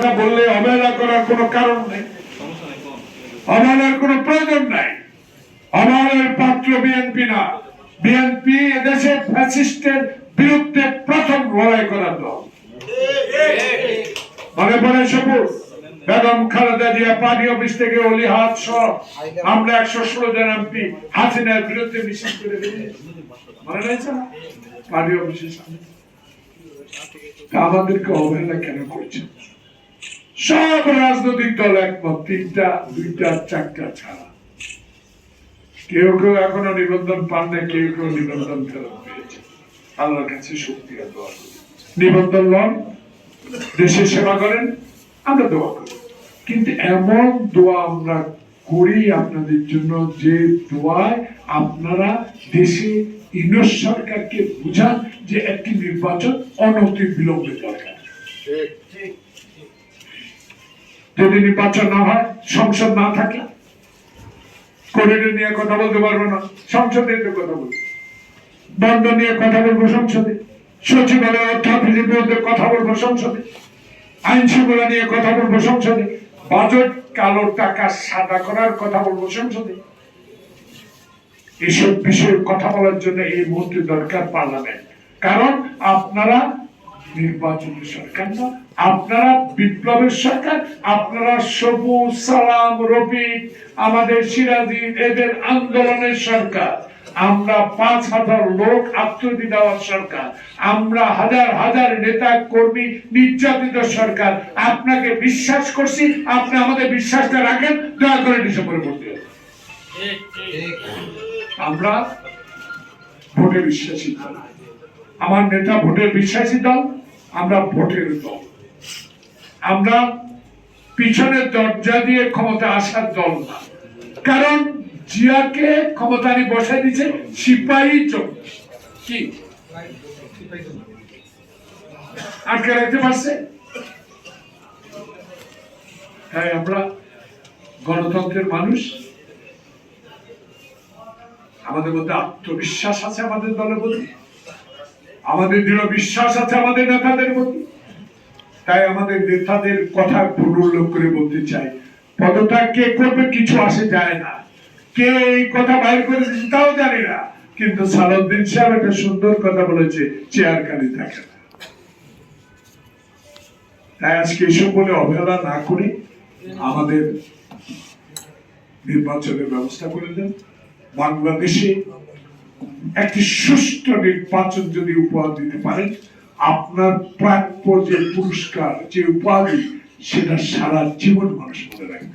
কথা বললে অবহেলা করার কোনো কারণ নেই। অবহেলার কোনো প্রয়োজন নাই। অবহেলার পাত্র বিএনপি না। বিএনপি এদেশে ফ্যাসিস্টের বিরুদ্ধে প্রথম লড়াই করার দল। মনে পড়ে সবুজ? বেগম খালেদা জিয়া পার্টি অফিস থেকে অলি হাত সহ আমরা একশো ষোলো জন এমপি হাসিনার বিরুদ্ধে মিছিল করে মনে রয়েছে পার্টি অফিসের সামনে। আমাদেরকে অবহেলা কেন করছেন? সব রাজনৈতিক দল একমত, তিনটা, দুইটা, চারটা ছাড়া। কেউ কেউ এখনও নিবন্ধন পান না কেউ কেউ নিবন্ধন ফেরত পেয়েছে। আল্লাহর কাছে শক্তি আর দোয়া করি। নিবন্ধন লন, দেশের সেবা করেন, আমরা দোয়া করি। কিন্তু এমন দোয়া আমরা করি আপনাদের জন্য যে দোয়ায় আপনারা দেশে ইউনিট সরকারকে বুঝান যে একটি নির্বাচন অনতি বিলম্বে দরকার যদি নির্বাচন না হয়, সংসদ না থাকে করিডোর নিয়ে কথা বলতে পারব না, সংসদে কথা বলব। বন্ধ নিয়ে কথা বলব সংসদে। সচিবালয় অর্থ অফিসের বিরুদ্ধে কথা বলব সংসদে। নিয়ে কথা বলব সংসদে। বাজেট টাকা সাদা করার কথা বলব সংসদে। এসব বিষয়ে কথা বলার জন্য এই মুহূর্তে দরকার পার্লামেন্ট। কারণ আপনারা নির্বাচনের সরকার না। আপনারা বিপ্লবের সরকার আপনারা সবুজ সালাম রফিক আমাদের সিরাজি এদের আন্দোলনের সরকার। আমরা পাঁচ হাজার লোক আত্মদি দেওয়ার সরকার। আমরা হাজার হাজার নেতা কর্মী নির্যাতিত সরকার। আপনাকে বিশ্বাস করছি আপনি আমাদের বিশ্বাসটা রাখেন দয়া করে ডিসেম্বরে ভোট দিন আমরা ভোটে বিশ্বাসী দল আমার নেতা ভোটের বিশ্বাসী দল, আমরা ভোটের দল। আমরা পিছনের দরজা দিয়ে ক্ষমতা আসার দল না। কারণ জিয়াকে ক্ষমতায় বসে দিচ্ছে সিপাহী চোখ কি? আটকে রাখতে পারছে? হ্যাঁ আমরা গণতন্ত্রের মানুষ। আমাদের মধ্যে আত্মবিশ্বাস আছে আমাদের দলের প্রতি। আমাদের দৃঢ় বিশ্বাস আছে আমাদের নেতাদের প্রতি। তাই আমাদের নেতাদের কথা পুনর্লোক করে বলতে চাই। পদত্যাগ কে করবে কিছু আসে যায় না। কে এই কথা বাইর করে তাও জানি না। কিন্তু সালাউদ্দিন সাহেব একটা সুন্দর কথা বলেছে চেয়ার খালি থাকে তাই আজকে এসব বলে অবহেলা না করে আমাদের নির্বাচনের ব্যবস্থা করে দেন। বাংলাদেশে একটি সুষ্ঠু নির্বাচন যদি উপহার দিতে পারেন, আপনার প্রাপ্য যে পুরস্কার, যে উপাধি, সেটা সারা জীবন মানুষ মনে রাখবে।